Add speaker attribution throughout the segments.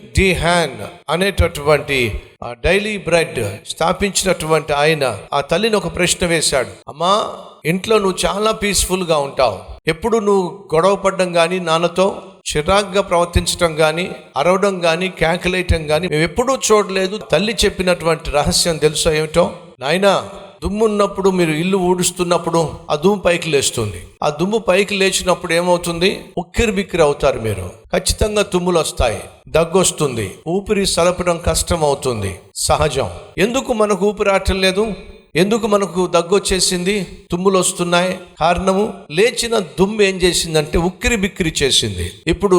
Speaker 1: D హ్యాన్ అనేటటువంటి daily bread స్థాపించినటువంటి ఆయన ఆ తల్లిని ఒక ప్రశ్న వేశాడు. అమ్మా ఇంట్లో నువ్వు చాలా పీస్ఫుల్గా ఉంటావు. ఎప్పుడు నువ్వు గొడవ పడ్డం కానీ నాన్నతో చిరాగ్గా ప్రవర్తించడం కానీ అరవడం కానీ కేకలేయటం కానీ మేము ఎప్పుడూ చూడలేదు. తల్లి చెప్పినటువంటి రహస్యం తెలుసా ఏమిటో? నాయనా దుమ్ము ఉన్నప్పుడు మీరు ఇల్లు ఊడుస్తున్నప్పుడు ఆ దుమ్ము పైకి లేస్తుంది. ఆ దుమ్ము పైకి లేచినప్పుడు ఏమవుతుంది? ఉక్కిరి బిక్కిరి అవుతారు మీరు. ఖచ్చితంగా తుమ్ములు వస్తాయి. దగ్గు వస్తుంది. ఊపిరి సలపడం కష్టం అవుతుంది సహజం. ఎందుకు మనకు ఊపిరి ఆటం లేదు? ఎందుకు మనకు దగ్గు వచ్చేసింది తుమ్ములు వస్తున్నాయి. కారణము లేచిన దుమ్ము ఏం చేసిందంటే ఉక్కిరి బిక్కిరి చేసింది. ఇప్పుడు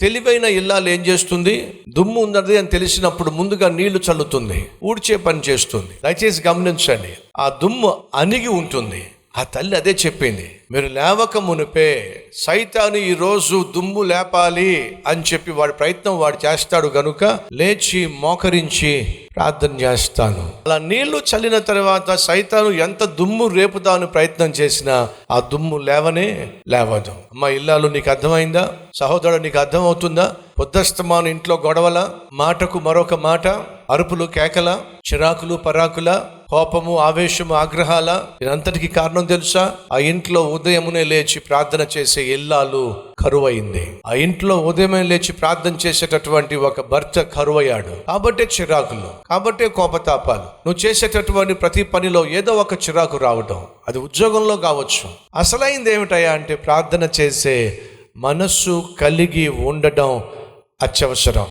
Speaker 1: తెలివైన ఇల్లాలు ఏం చేస్తుంది? దుమ్ము ఉన్నది అని తెలిసినప్పుడు ముందుగా నీళ్ళు చల్లుతుంది ఊడ్చే పని చేస్తుంది. దయచేసి గమనించండి. ఆ దుమ్ము అణిగి ఉంటుంది. ఆ తల్లి అదే చెప్పింది మీరు లేవక మునిపే సైతాను ఈ రోజు దుమ్ము లేపాలి అని చెప్పి వాడి ప్రయత్నం వాడు చేస్తాడు గనుక లేచి మోకరించి ప్రార్థన చేస్తాను. అలా నీళ్ళు చల్లిన తర్వాత సైతాను ఎంత దుమ్ము రేపుదాను ప్రయత్నం చేసినా ఆ దుమ్ము లేవనే లేవదు. అమ్మ ఇల్లాలు నీకు అర్థమైందా? సహోదరుడు నీకు అర్థమవుతుందా? పొద్దస్తమాను ఇంట్లో గొడవల? మాటకు మరొక మాట? అరుపులు కేకల? చిరాకులు పరాకుల? కోపము ఆవేశము ఆగ్రహాల ఇదంతటికి కారణం తెలుసా? ఆ ఇంట్లో ఉదయమునే లేచి ప్రార్థన చేసే ఇల్లాలు కరువైంది. ఆ ఇంట్లో ఉదయమే లేచి ప్రార్థన చేసేటటువంటి ఒక భర్త కరువయ్యాడు. కాబట్టే చిరాకులు కాబట్టే కోపతాపాలు. నువ్వు చేసేటటువంటి ప్రతి పనిలో ఏదో ఒక చిరాకు రావడం అది ఉద్యోగంలో కావచ్చు. అసలైంది ఏమిటయా అంటే ప్రార్థన చేసే మనస్సు కలిగి ఉండడం అత్యవసరం.